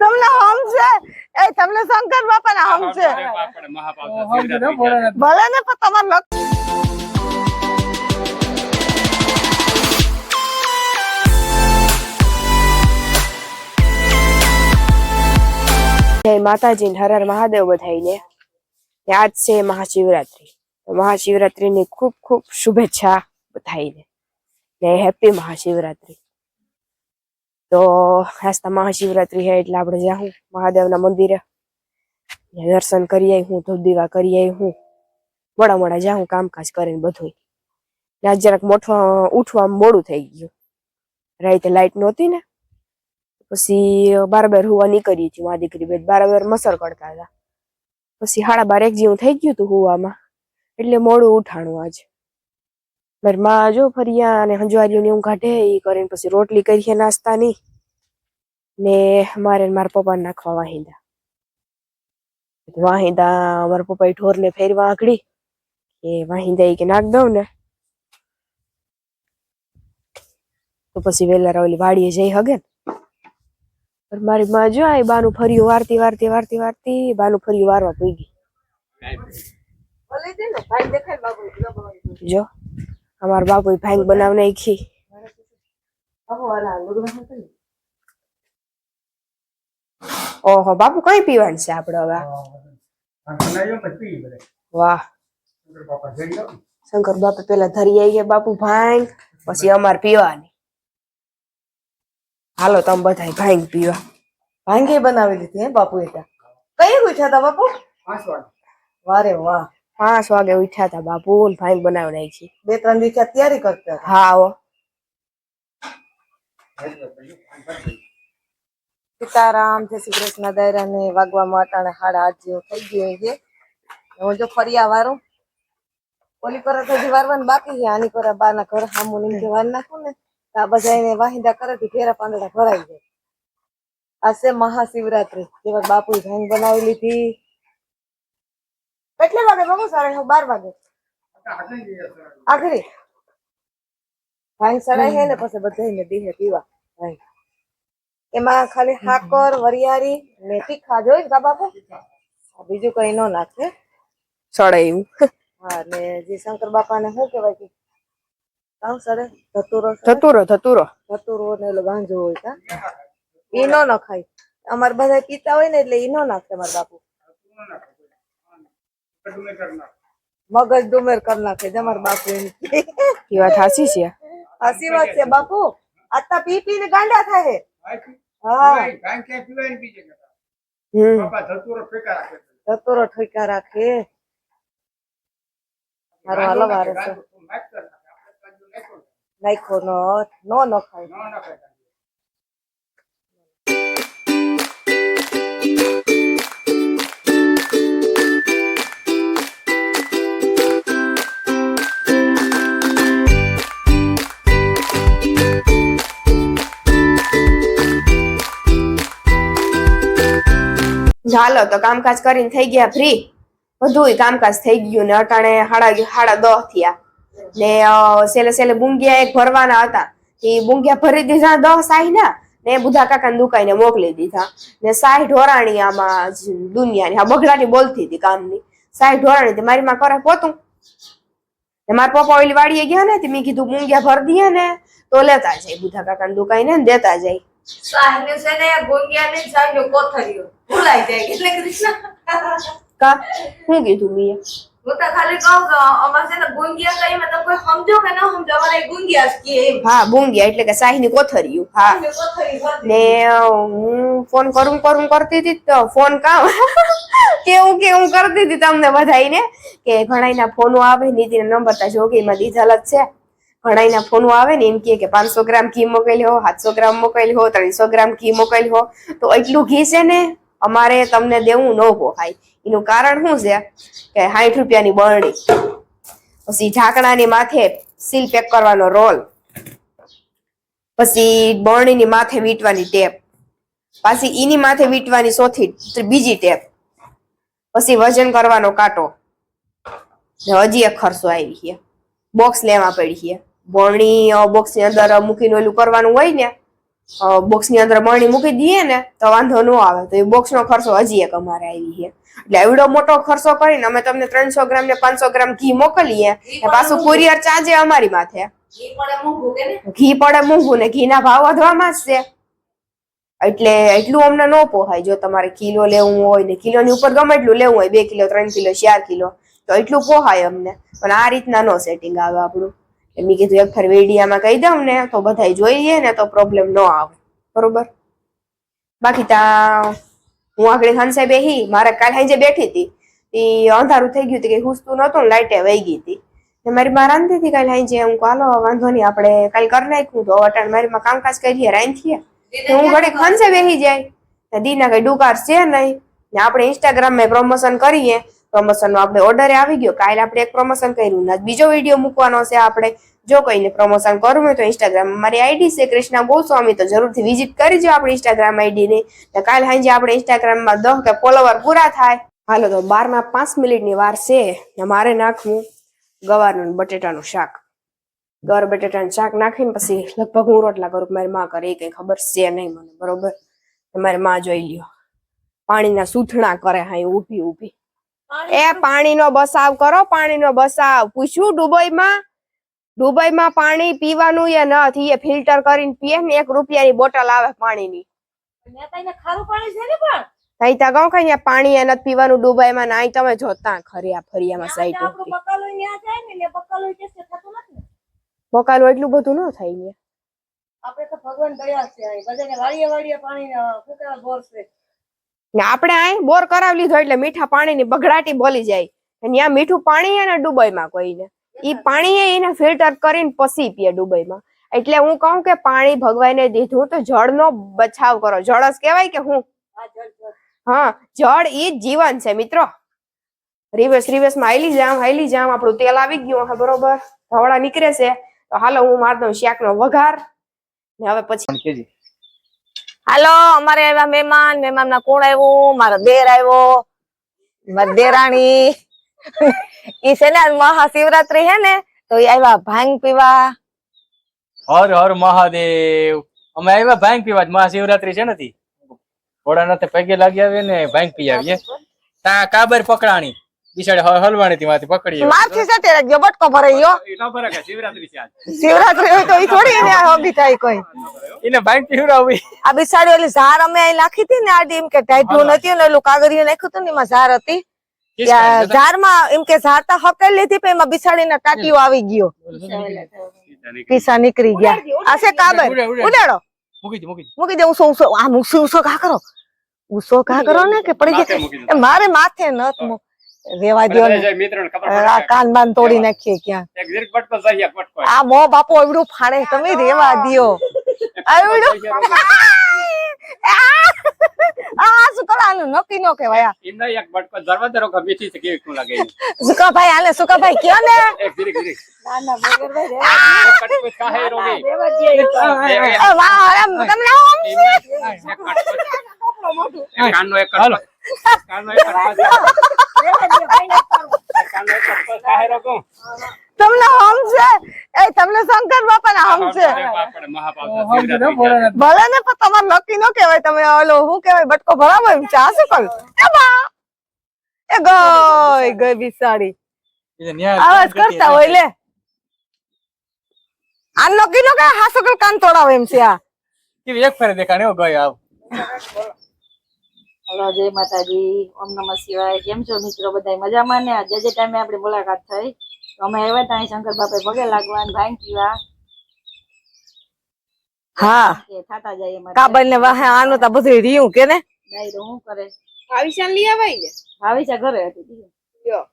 તમને હમ છે? એ તમને શંકર બાપા ના હમ છે ભલે ને પણ તમારે લગ જય માતાજી ને હર હર મહાદેવ બધાઈને ને આજ છે મહાશિવરાત્રી. તો મહાશિવરાત્રીની ખૂબ ખૂબ શુભેચ્છા બધાઈને ને હેપી મહાશિવરાત્રી. તો આસ્તા મહાશિવરાત્રી છે એટલે આપણે જાઉં મહાદેવના મંદિરે. દર્શન કરી આવી હું ધૂપ દીવા કરી આવી હું મોડા મોડા જાઉં કામકાજ કરીને બધું આજ જરાક મોઠવા ઉઠવામાં મોડું થઈ ગયું. રાતે લાઈટ નહોતી ને. પછી બારાબર હુવા નીકળી હતી મારી દીકરી બે બારાબર મસર કરતા હતા. પછી સાડા બાર એક જેવું થઈ ગયું હતું હુવામાં. એટલે મોડું ઉઠાણું આજ. મારી માં જો ફરિયા અને હંજવારીઓને હું કાઢે એ કરીને પછી રોટલી કરીએ નાસ્તાની ને. મારે મારા પપ્પાને નાખવા વાહિંદા. વાહિંદા મારા પપ્પાએ ઢોરને ફેરવા આંકડી એ વાહિંદા એ કે નાખ દઉં ને. તો પછી વેલા ઓલી વાડીએ જઈ હગે ને. પણ મારી માં જો આ બાનું ફર્યું વારતી વારતી વારતી વારતી બાનું ફર્યું વારવા પૂગી. જો. અમારા બાપુ ભાઈ બનાવ નાખી ઓહો બાપુ કઈ પીવાનું છે આપડે હવે? વાહ. શંકર બાપુ પેલા ધરી આવીએ બાપુ ભાંગ પછી અમાર પીવાની. હાલો તમે બધા ભાંગ પીવા. ભાંગી બનાવી દીધી હે બાપુ એ ત્યાં. કઈ પૂછ્યા હતા બાપુ? વારે વાહ. પાંચ વાગે ઉઠ્યા હતા બાપુ ભાઈ બનાવી નાખી. બે ત્રણ દિવસ તૈયારી કરતા હા આવો સીતારામ જય શ્રી કૃષ્ણ દાયરા ને વાગવામાં અટાણે સાડા આઠ જેવું થઈ ગયું છે. હું જો ફરિયા વારું. ઓલી પર તો હજી વારવાનું બાકી છે. આની પર બા ના ઘર સામું નીચે વાર નાખું ને આ બધા એને વાહિંદા કરે તો ઘેરા પાંદડા ભરાઈ જાય. આ છે મહાશિવરાત્રી. જેવા બાપુ જૈન બનાવી લીધી. કેટલે વાગે બાબુ? સાડા નવ બાર વાગે. આખરી. ભાઈ સડાય હે ને પછી બધાને દીહે પીવા. ભાઈ. એમાં ખાલી હાકર વરિયાળી ને તીખા જોઈ કા બાપુ? બીજું કઈ નો નાખે. સડાયું. હા ને જે શંકર બાપાને શું કહેવાય કે કામ સરે ધતુરો ધતુરો ધતુરો. ધતુરો ને એટલે ગાંજો હોય કા? ઈ નો નખાય. અમારે બધા પીતા હોય ને એટલે ઈ નો નાખે અમાર બાપુ. મગજ ડુમેર કરી નાખે છે અમારા બાપુ એ વાત હાસી છે? હાસી વાત છે બાપુ. આટલા પી પી ને ગાંડા થાય હા. હમ. ધતુરો ઠોકા રાખે મારો હાલો વારે છે. નાખો નો નો નખાય ચાલો તો કામકાજ કરીને થઈ ગયા ફ્રી બધું કામકાજ થઈ ગયું ને અટાણે હાડા હાડા દહ થયા. ને સેલે સેલે બુંગિયા એક ભરવાના હતા. એ બુંગિયા ભરી દીધા, દહ સાહીના ને બુધા કાકાને દુકાઈને મોકલી દીધા. ને સાહી ઢોરાણી આમાં દુનિયાની, હા બગડાની બોલતી હતી કામની. સાહી ઢોરાણી મારી માં કરે પોતું. ને મારા પપ્પા ઓલી વાડીએ ગયા ને, તે મેં કીધું મૂંગિયા ભર દઈએ ને, તો લેતા જાય. બુધા કાકાને દુકાઈને ને દેતા જાય. સાહેબ છે ને ગોંગિયા ને સાહેબ કોથળીઓ. ભૂલાઈ જાય એટલે કૃષ્ણ. કા? શું કીધું મેં હું તો ખાલી કહું કે અમારે છે ને ગુંગિયા કઈ મતલબ કોઈ સમજો કે ન સમજો અમારે ગુંગિયા જ કહે હા બુંગિયા એટલે કે સાહીની કોથળિયું હા. ને હું ફોન કરું કરું કરતી હતી તો ફોન કામ કેવું કેવું કરતી હતી તમને બધાઈને કે ઘણાયના ફોનો આવે નીતિના નંબર તા જોગીમાં દીધેલ જ છે. ઘણાયના ફોનો આવે ને એમ કહે કે પાંચસો ગ્રામ ઘી મોકલ્યો, સાતસો ગ્રામ મોકલ્યો, ત્રણસો ગ્રામ ઘી મોકલ્યો. તો એટલું ઘી છે ને, અમારે તમને દેવું ન પોહાય એનું કારણ શું છે? કે સાઠ રૂપિયાની બરણી. પછી ઢાંકણાની માથે સીલ પેક કરવાનો રોલ. પછી બરણીની માથે વીંટવાની ટેપ. પાછી એની માથે વીંટવાની સોથી બીજી ટેપ. પછી વજન કરવાનો કાંટો. હજી એક ખર્ચો આવી છે બોક્સ લેવા પડી છે બરણી બોક્સની અંદર મૂકીને ઓલું કરવાનું હોય ને બોક્સની અંદર મરણી મૂકી દઈએ ને તો વાંધો ન આવે. તો એ બોક્સ નો ખર્ચો હજી એક અમારે આવી છે. એટલે એવડો મોટો ખર્ચો કરીને અમે તમને ત્રણસો ગ્રામ ને પાંચસો ગ્રામ ઘી મોકલીએ પાછું કુરિયર ચાર્જ અમારી માથે. ઘી પડે મોંઘું ને ઘીના ભાવ વધવામાં જ છે. એટલે એટલું અમને ન પોહાય. જો તમારે કિલો લેવું હોય ને કિલોની ઉપર ગમે એટલું લેવું હોય બે કિલો ત્રણ કિલો ચાર કિલો તો એટલું પોહાય અમને. પણ આ રીતના નો સેટિંગ આવે આપણું. મેં કીધું એક ફર વેડિયામાં કહી દઉં ને તો બધાય જોઈએ ને તો પ્રોબ્લેમ ન આવે. બરોબર? બાકી તા હું આગળ હંસે બેહી મારે કાલ હાંજે બેઠી હતી એ અંધારું થઈ ગયું હતું કે હુસતું નહોતું લાઇટે વહી ગઈ હતી ને મારી માં રાંધી હતી કાલ હાંજે હું કાલો વાંધો નહીં આપણે કાલ કરી નાખ્યું તો અટાણ મારી માં કામકાજ કરીએ રાંધીએ. તો હું ખાન સાહેબ બેહી જાય. દીના કઈ ડુકાર છે નહીં. ને આપણે ઇન્સ્ટાગ્રામમાં પ્રમોશન કરીએ. પ્રમોશન નો આપણે ઓર્ડર આવી ગયો. કાલે આપણે એક પ્રમોશન કર્યું. ને બીજો વીડિયો મૂકવાનો છે આપણે. જો કોઈને પ્રમોશન કરવું હોય તો ઇન્સ્ટાગ્રામ મારી આઈડી છે, કૃષ્ણા ગોસ્વામી. તો જરૂરથી વિઝિટ કરજો આપણી ઇન્સ્ટાગ્રામ આઈડી ની. ને કાલે સાંજે આપણે ઇન્સ્ટાગ્રામમાં દસ કે ફોલોવર પૂરા થાય. હાલો તો બારમાં પાંચ મિનિટની વાર છે. ને મારે નાખવું ગવારનું બટેટાનું શાક. ગવાર બટેટાનું શાક નાખીને પછી લગભગ હું રોટલા કરું. મારી માં કરે એ કઈ ખબર છે નહીં મને, બરોબર? તો મારી માં જોઈ લ્યો. પાણીના સૂથણા કરે હા ઊભી ઊભી. એ પાણીનો બસાવ કરો પાણીનો બસાવ પૂછ્યું દુબઈમાં? દુબઈમાં પાણી પીવાનું એ નથી એ ફિલ્ટર કરીને પીએ ને એક રૂપિયાની બોટલ આવે પાણીની. અહીં ત્યાં કહું કઈ પાણી એ નથી પીવાનું દુબઈમાં ના તમે જોતા ખરિયા ફરિયામાં સાઈડ બકાલો એટલે બધું ન થાય ને આપણે તો ભગવાન દયા છે બધાને વાડીએ વાડીએ પાણી ફૂકેલા બોર છે. ને આપણે અહીં બોર કરાવી લીધો એટલે મીઠા પાણીની બગડાટી બોલી જાય. અને ત્યાં મીઠું પાણી હે ને દુબઈમાં કોઈને એ પાણી એને ફિલ્ટર કરીને પછી પીએ દુબઈમાં એટલે હું કહું કે પાણી ભગવાને દીધું તો જળનો બચાવ કરો. જળ જ કહેવાય કે હું? આ જળ જળ. હા જળ ઈ જ જીવન છે મિત્રો. રિવર્સ રિવર્સમાં હાઈલી જામ હાલી જામ. આપણું તેલ આવી ગયું હા બરોબર. ધવડા નીકળે છે. તો હાલો હું માર દઉં શાક નો વઘાર. ને હવે પછી હાલો અમારે આવ્યા મહેમાન. મહેમાન ના કોણ આવ્યું? મારો દેર આવ્યો. મારી દેરાણી. ઈ છે ને મહાશિવરાત્રી હે ને તો ઈ આવ્યા ભાંગ પીવા. હર હર મહાદેવ. અમે આવ્યા ભાંગ પીવા. મહાશિવરાત્રી છે નથી ઘોડા નાથે પગે લાગી આવીએ ને ભાંગ પી આવીએ. તા કાબર પકડાણી. બિસાડે હલવાણી થી માંથી પકડી મારથી સાથે રાખજો બટકો ભરાઈ ગયો. ન શિવરાત્રી છે શિવરાત્રી હોય તો ઈ થોડી એને હોબી થાય કોઈ. એને ભાઈ પીવડાવી આ બિસાડી ઓલી ઝાર અમે અહીં નાખી હતી ને આ એમ કે ટાઈટું નથી ને ઓલું કાગળિયું નાખ્યું હતું ને એમાં ઝાર હતી. ઝારમાં એમ કે ઝાર તો હકેલ લીધી પણ એમાં બિસાડીના ટાટીઓ આવી ગયો. પીસા નીકળી ગયા. આ છે કાબર ઉડે, ઉડે. ઉડાડો. મૂકી દે મૂકી દે. ઉસો ઉસો આ મૂકસી ઉસો ઘા કરો. ઉસો ઘા કરો ને કે પડી જાય મારે માથે નત મૂક રેવા આ કાન બાન તોડી નાખીએ ક્યાં. આ મો બાપો એવડું ફાડે. તમે રેવા દ્યો. નક્કી નો કહેવાય આ. એમને એક પટકો ધરવા દરો કે મીઠી છે કેવી શું લાગે. સુકાભાઈ આને સુકાભાઈ કયો ને? એ વાહ, એમ. તમને આમ છે. એક તમને હમ છે? એ તમને શંકર બાપા ના હમ છે. ભલે ને પણ તમારે નક્કી નો કેવાય તમે ઓલો શું કેવાય બટકો ભરાવો એમ છે. આ શું કરું? એ બા! એ ગઈ ગઈ બિસાડી આવાજ કરતા હોય લે. આ નક્કી નો કે હાસો કર કાન તોડાવે એમ છે આ. કે એક ફેરે દેખાણ ગયો આવ. હલો જય માતાજી ઓમ નમઃ શિવાય. કેમ છો મિત્રો? બધા મજામાં ને? આજે જે ટાઈમે આપણી મુલાકાત થઈ તો અમે આવ્યા ત્યાં શંકર બાપે પગે લાગવા ને ભાંગ પીવા. હા. કે થાતા જાય એમાં. કાબર ને વાહે આનું તો બધું રીયું કે ને? ડાયરો હું કરે? ભાવિશા લઈ આવાય ને? ભાવિશા ઘરે હતી બીજું.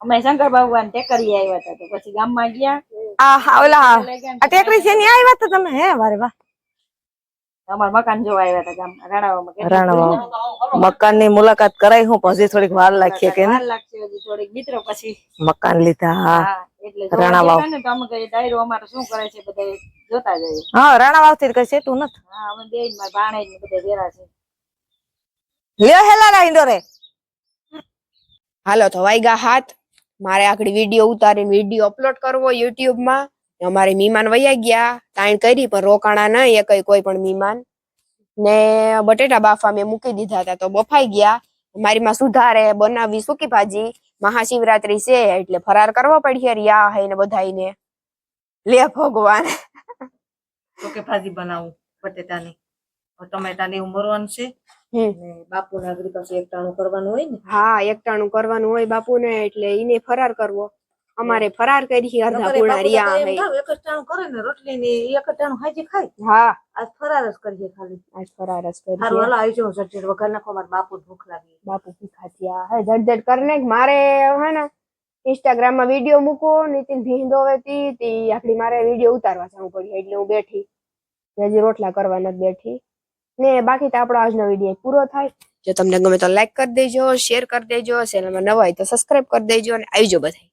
અમે શંકર ભગવાન ટેકરી આવ્યા હતા તો પછી ગામમાં ગયા. આ હા, ઓલા ટેકરી છે ને આવ્યા હતા તમે? હે વારે વાહ. અમારા મકાન જોવા આવ્યા હતા ગામ રાણાવામાં રાણાવામાં. મકાનની મુલાકાત કરાઈ હું પછી થોડીક વાર લાગશે કે વાર લાગશે હજી થોડીક મિત્રો પછી. મકાન લીધા હા. હા એટલે રાણાવાવ. ને તો અમે કહીએ ડાયરો અમારે શું કરે છે બધા જોતા જઈએ. હા રાણા વાવથી કઈ છે તું નથી. હા અમે બે મારા ભાણેજ ને બધા ભેરા છે. લ્યો હેલા ઇન્ડોરે હાલો તો વાઈગા હાથ. મારે આગળ વીડિયો ઉતારીને વીડિયો અપલોડ કરવો યુટ્યુબમાં. અમારે મીમાન વૈયા ગયા તાણ કરી પણ રોકાણા નહીં એ કોઈ પણ મીમાન ને બટેટા બાફા મેં મૂકી દીધા હતા તો બફાઈ ગયા. મારી માં સુધારે બનાવી સૂકી ભાજી. મહાશિવરાત્રી છે એટલે ફરાર કરવો પડશે રિયા હે ને બધાઈને લે ભગવાન. તો ભાજી બનાવું બટેટાની. ટમેટાની ઉમરવાનું છે. ને બાપુ નાગરિક એકટાણું કરવાનું હોય ને. હા એકટાણું કરવાનું હોય બાપુને એટલે એને ફરાર કરવો. અમારે ફરાર કરી અર્ધા પૂર્ણ હે. થાવ, એક ટાણું કરે ને રોટલી ને એક ટાણું હાજી ખાય. હા. આજ ફરાર જ કરીએ ખાલી. આજ ફરાર જ કરીએ હાલો આવી જાઉં સચિન વગર નાખો મારા બાપુ ભૂખ લાગી. બાપુ ભૂખા થયા. હે જટ કરને મારે હે ને ઇન્સ્ટાગ્રામમાં વીડિયો મૂકો નીતિન ભીંદો હતી તી આખડી મારે વીડિયો ઉતારવા જવું પડ્યું એટલે હું બેઠી. હજી રોટલા કરવા નથી બેઠી. ને બાકી તો આપણો આજનો વીડિયો પૂરો થાય. જો તમને ગમે તો લાઈક કરી દેજો શેર કરી દેજો ચેનલમાં નવા હોય તો સબસ્ક્રાઈબ કરી દેજો અને આવજો બધા